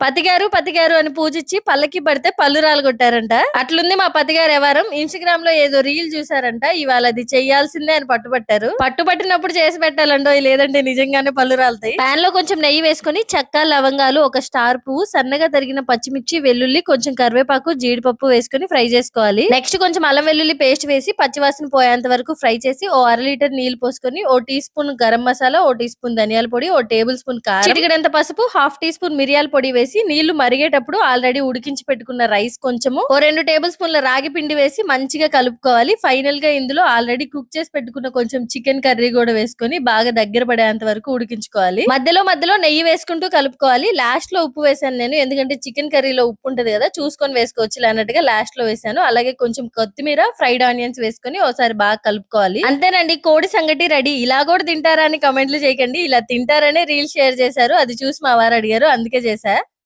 పతిగారు పతిగారు అని పూజించి పల్లకి పడితే పళ్ళు రాలుగొట్టారంట. అట్లుంది మా పతిగారు ఎవరం ఇన్స్టాగ్రామ్లో ఏదో రీల్ చూసారంట ఇవాళ అది చెయ్యాల్సిందే అని పట్టుబట్టారు. పట్టుబట్టినప్పుడు చేసి పెట్టాలండో లేదంటే నిజంగానే పళ్ళు రాలుతాయి. ప్యాన్లో కొంచెం నెయ్యి వేసుకొని చెక్క లవంగాలు ఒక స్టార్ పువ్వు సన్నగా తరిగిన పచ్చిమిర్చి వెల్లుల్లి కొంచెం కరివేపాకు జీడిపప్పు వేసుకొని ఫ్రై చేసుకోవాలి. నెక్స్ట్ కొంచెం అల్లం వెల్లుల్లి పేస్ట్ వేసి పచ్చివాసన పోయేంత వరకు ఫ్రై చేసి ఓ అర లీటర్ నీళ్ళు పోసుకొని ఓ టీ స్పూన్ గరం మసాలా ఓ టీ స్పూన్ ధనియాల పొడి ఓ టేబుల్ స్పూన్ కారం చిటికెడంత పసుపు హాఫ్ టీ స్పూన్ మిరియాల పొడి వేసి వేసి నీళ్ళు మరిగేటప్పుడు ఆల్రెడీ ఉడికించి పెట్టుకున్న రైస్ కొంచెము. ఓ రెండు టేబుల్ స్పూన్ల రాగి పిండి వేసి మంచిగా కలుపుకోవాలి. ఫైనల్గా ఇందులో ఆల్రెడీ కుక్ చేసి పెట్టుకున్న కొంచెం చికెన్ కర్రీ కూడా వేసుకొని బాగా దగ్గర పడేంత వరకు ఉడికించుకోవాలి. మధ్యలో మధ్యలో నెయ్యి వేసుకుంటూ కలుపుకోవాలి. లాస్ట్లో ఉప్పు వేసాను నేను. ఎందుకంటే చికెన్ కర్రీలో ఉప్పు ఉంటది కదా చూసుకొని వేసుకోవచ్చు. అన్నట్టుగా లాస్ట్లో వేసాను. అలాగే కొంచెం కొత్తిమీర ఫ్రైడ్ ఆనియన్స్ వేసుకొని ఒకసారి బాగా కలుపుకోవాలి. అంతేనండి. కోడి సంగటి రెడీ. ఇలా కూడా తింటారా అని కమెంట్లు చేయకండి. ఇలా తింటారనే రీల్ షేర్ చేశారు. అది చూసి మా వారు అడిగారు. అందుకే చేశా.